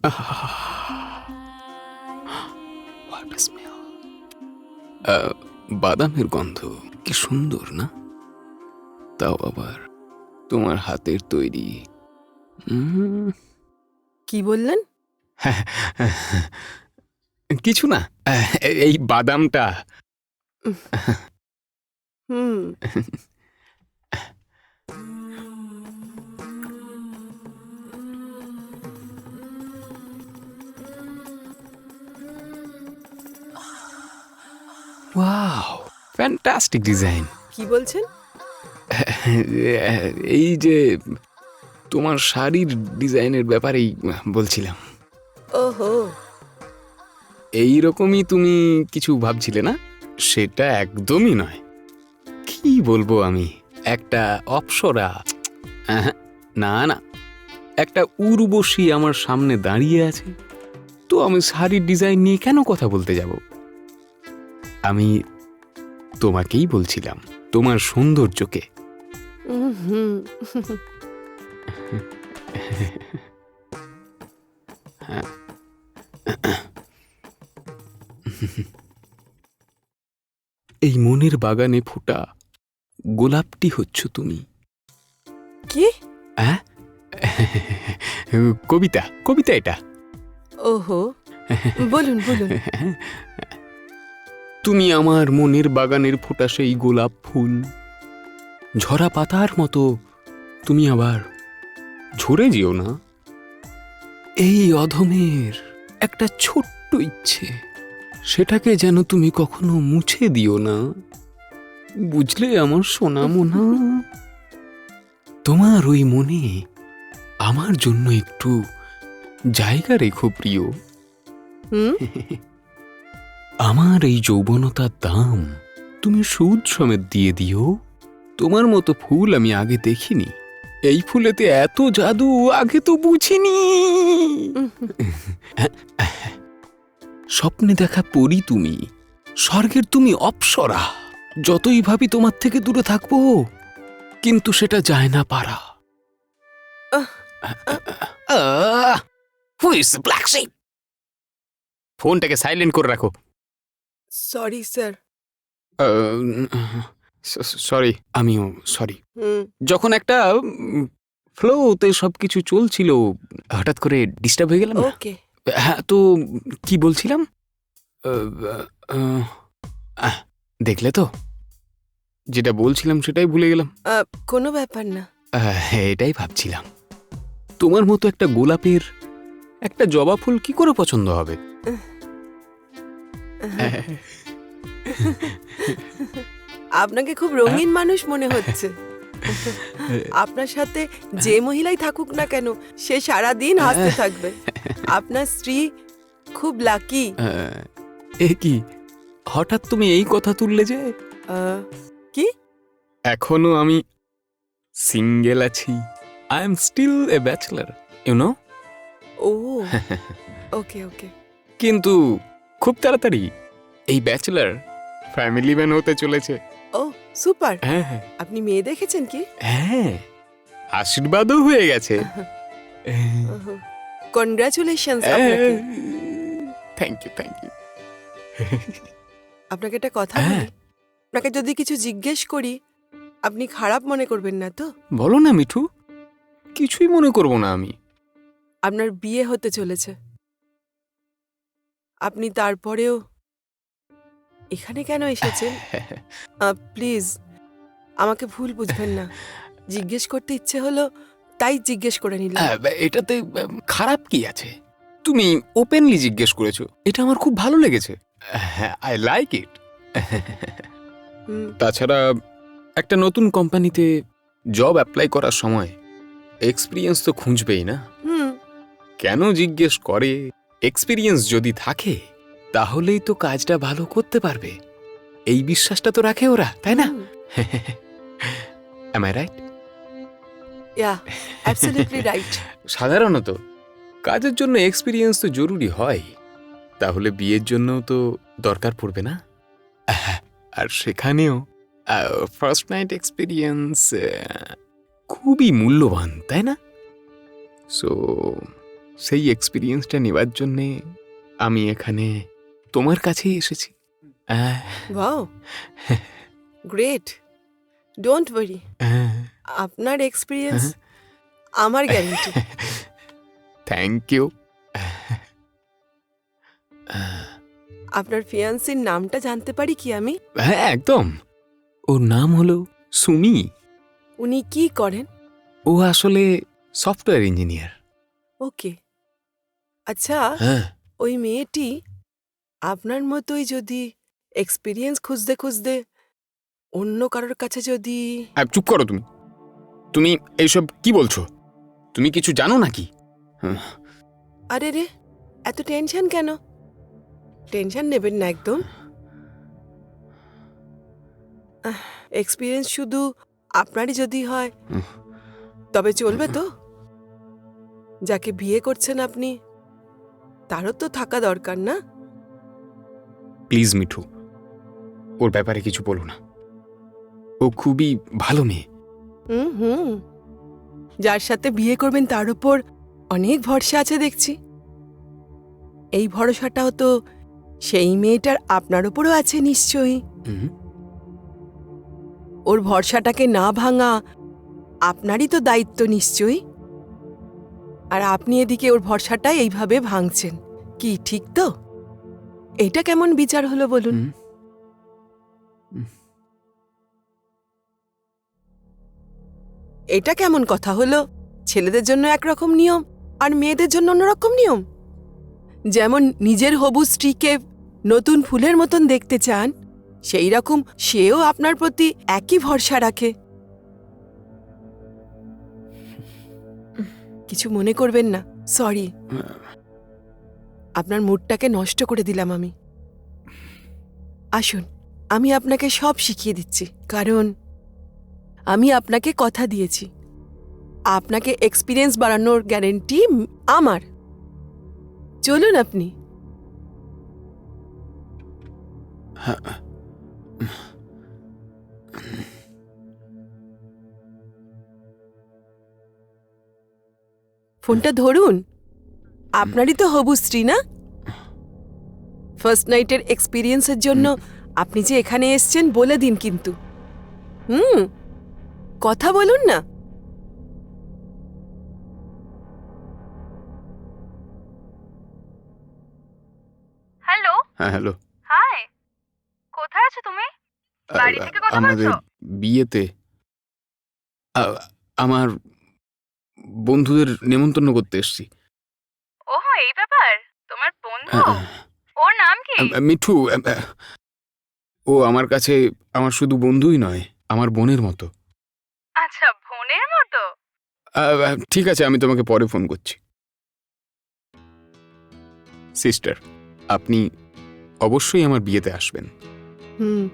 বাদামের গন্ধ কি সুন্দর না? তাও আবার তোমার হাতের তৈরি। কি বললেন? কিছু না এই বাদামটা। হুম। ওয়াও ফ্যান্টাস্টিক ডিজাইন কি বলছেন? এই যে তোমার শাড়ির ডিজাইনের ব্যাপারেই বলছিলাম। ওহো। এই রকমই তুমি কিছু ভাবছিলে না? সেটা একদমই নয়। কি বলব আমি? একটা অপসরা। না না। একটা উর্বশী আমার সামনে দাঁড়িয়ে আছে। তো আমি শাড়ির ডিজাইন নিয়ে কেন কথা বলতে যাব? আমি তোমাকেই বলছিলাম তোমার সৌন্দর্যকে। এই মনের বাগানে ফোটা গোলাপটি হচ্ছ তুমি। কি? হ্যাঁ কবিতা কবিতা এটা। ওহো। বলুন বলুন। তুমি আমার মনের বাগানের ফোটা সেই গোলাপ ফুল। ঝরা পাতার মতো তুমি আবার ঝরে যেও না। এই অধমের একটা ছোট্ট ইচ্ছে, সেটাকে যেন তুমি কখনো মুছে দিও না। বুঝলে আমার সোনা মোনা তোমার ওই মনে আমার জন্য একটু জায়গা রেখো প্রিয়। হুম? আমার এই যৌবনতার দাম তুমি সুদ সমেত দিয়ে দিও। তোমার মতো ফুল আমি আগে দেখিনি। এই ফুলেতে এত জাদু আগে তো বুঝিনি। স্বপ্নে দেখা পরি তুমি, স্বর্গের তুমি অপসরা। যতই ভাবি তোমার থেকে দূরে থাকব, কিন্তু সেটা যায় না পারা। ফোনটাকে সাইলেন্ট করে রাখো। সরি স্যার সরি আমিও সরি যখন একটা ফ্লোতে সব কিছু চলছিল হঠাৎ করে ডিস্টার্ব হয়ে গেলাম না? ওকে হ্যাঁ তো কি বলছিলাম? দেখলে তো? যেটা বলছিলাম সেটাই ভুলে গেলাম। কোনো ব্যাপার না। আহ, এটাই ভাবছিলাম। তোমার মতো একটা গোলাপের একটা জবা ফুল কি করে পছন্দ হবে? আপনাকে খুব রঙিন মানুষ মনে হচ্ছে। আপনার সাথে যে মহিলাই থাকুক না কেন সে সারা দিন হাসতে থাকবে। আপনার স্ত্রী খুব লাকি। আহ, এ কি? হঠাৎ তুমি এই কথা তুললে যে? কি? এখনও আমি সিঙ্গেল আছি। I am still a bachelor you know O. Okay okay. কিন্তু খুব তাড়াতাড়ি। এই ব্যাচেলার ফ্যামিলি ম্যান হতে চলেছে। ও সুপার। হ্যাঁ হ্যাঁ। আপনি মেয়ে দেখেছেন কি? হ্যাঁ। আশীর্বাদও হয়ে গেছে। কনগ্রাচুলেশনস আপনাকে। থ্যাংক ইউ থ্যাংক ইউ আপনাকে একটা কথা হ্যাঁ। বলি। আপনাকে যদি কিছু জিজ্ঞেস করি আপনি খারাপ মনে করবেন না তো? বলো না মিঠু। কিছুই মনে করব না আমি। আপনার বিয়ে হতে চলেছে। আপনি তারপরেও এখানে কেন এসেছেন? প্লিজ আমাকে ভুল বুঝবেন না। জিজ্ঞেস করতে ইচ্ছে হলো তাই জিজ্ঞেস করে নিলাম। হ্যাঁ, এটাতে খারাপ কি আছে? তুমি ওপেনলি জিজ্ঞেস করেছ এটা আমার খুব ভালো লেগেছে। আই লাইক ইট তাছাড়া একটা নতুন কোম্পানিতে জব অ্যাপ্লাই করার সময় এক্সপিরিয়েন্স তো খুঁজবেই না। কেন জিজ্ঞেস করে? এক্সপিরিয়েন্স যদি থাকে তাহলেই তো কাজটা ভালো করতে পারবে। এই বিশ্বাসটা তো রাখে ওরা তাই না? ইয়া অ্যাবসলিউটলি রাইট সাধারণত কাজের জন্য এক্সপিরিয়েন্স তো জরুরি হয়। তাহলে বিয়ের জন্য তো দরকার পড়বে না? আর সেখানেও ফার্স্ট নাইট এক্সপিরিয়েন্স খুবই মূল্যবান তাই না? সো সেই এক্সপিরিয়েন্সটা নেবার জন্যে আমি এখানে তোমার কাছেই এসেছি। ওয়াও গ্রেট ডোন্ট ওয়ারি আপনার এক্সপিরিয়েন্স আমার গ্যারান্টি থ্যাংক ইউ আপনার ফিয়ান্সির নামটা জানতে পারি কি আমি? হ্যাঁ একদম। ওর নাম হলো সুমি। উনি কি করেন? ও আসলে সফটওয়্যার ইঞ্জিনিয়ার ওকে আচ্ছা হ্যাঁ। ওই মেয়েটি আপনার মতোই যদি এক্সপিরিয়েন্স খুঁজতে খুঁজতে অন্য কারোর কাছে যদি আহ, চুপ করো তুমি। তুমি এইসব কি বলছো? তুমি কিছু জানো নাকি? আরে রে এত টেনশন কেন? টেনশন নেবেন না একদম। এক্সপিরিয়েন্স শুধু আপনারই যদি হয় তবে চলবে তো? যাকে বিয়ে করছেন আপনি তারও তো থাকা দরকার না। প্লিজ মিঠু ওর ব্যাপারে কিছু বলো না। ও খুবই ভালো মেয়ে। হুম হুম। যার সাথে বিয়ে করবেন তার উপর অনেক ভরসা আছে দেখছি। এই ভরসাটাও তো সেই মেয়েটার আপনার উপরও আছে নিশ্চয়ই। ওর ভরসাটাকে না ভাঙা আপনারই তো দায়িত্ব নিশ্চয়ই। আর আপনি এদিকে ওর ভরসাটা এইভাবে ভাঙছেন। কি ঠিক তো? এটা কেমন বিচার হলো বলুন? এটা কেমন কথা হলো? ছেলেদের জন্য একরকম নিয়ম আর মেয়েদের জন্য অন্যরকম নিয়ম? যেমন নিজের হবু স্ত্রীকে নতুন ফুলের মতন দেখতে চান সেই রকম সেও আপনার প্রতি একই ভরসা রাখে। কিছু মনে করবেন না সরি। আপনার মুডটাকে নষ্ট করে দিলাম আমি। আসুন আমি আপনাকে সব শিখিয়ে দিচ্ছি কারণ আমি আপনাকে কথা দিয়েছি। আপনাকে এক্সপিরিয়েন্স বাড়ানোর গ্যারেন্টি আমার। চলুন আপনি। হ্যাঁ, ফোনটা ধরুন। আপনারই তো হবু স্ত্রী না? ফার্স্ট নাইটের এক্সপিরিয়েন্সের জন্য আপনি যে এখানে এসছেন বলে দিন কিন্তু। হুম কথা বলুন না। হ্যালো হ্যাঁ হ্যালো হাই কোথায় আছো তুমি? বাড়ি থেকে কথা বলছো? বিয়েতে আমার বন্ধুদের নেমন্তন্ন করতে এসছি। ওহো এই ব্যাপার? তোমার বন্ধু? ওর নাম কি? মিঠু ও আমার কাছে আমার শুধু বন্ধুই নয় আমার বোনের মতো। আচ্ছা বোনের মতো? ঠিক আছে আমি তোমাকে পরে ফোন করছি। সিস্টার আপনি অবশ্যই আমার বিয়েতে আসবেন। হুম।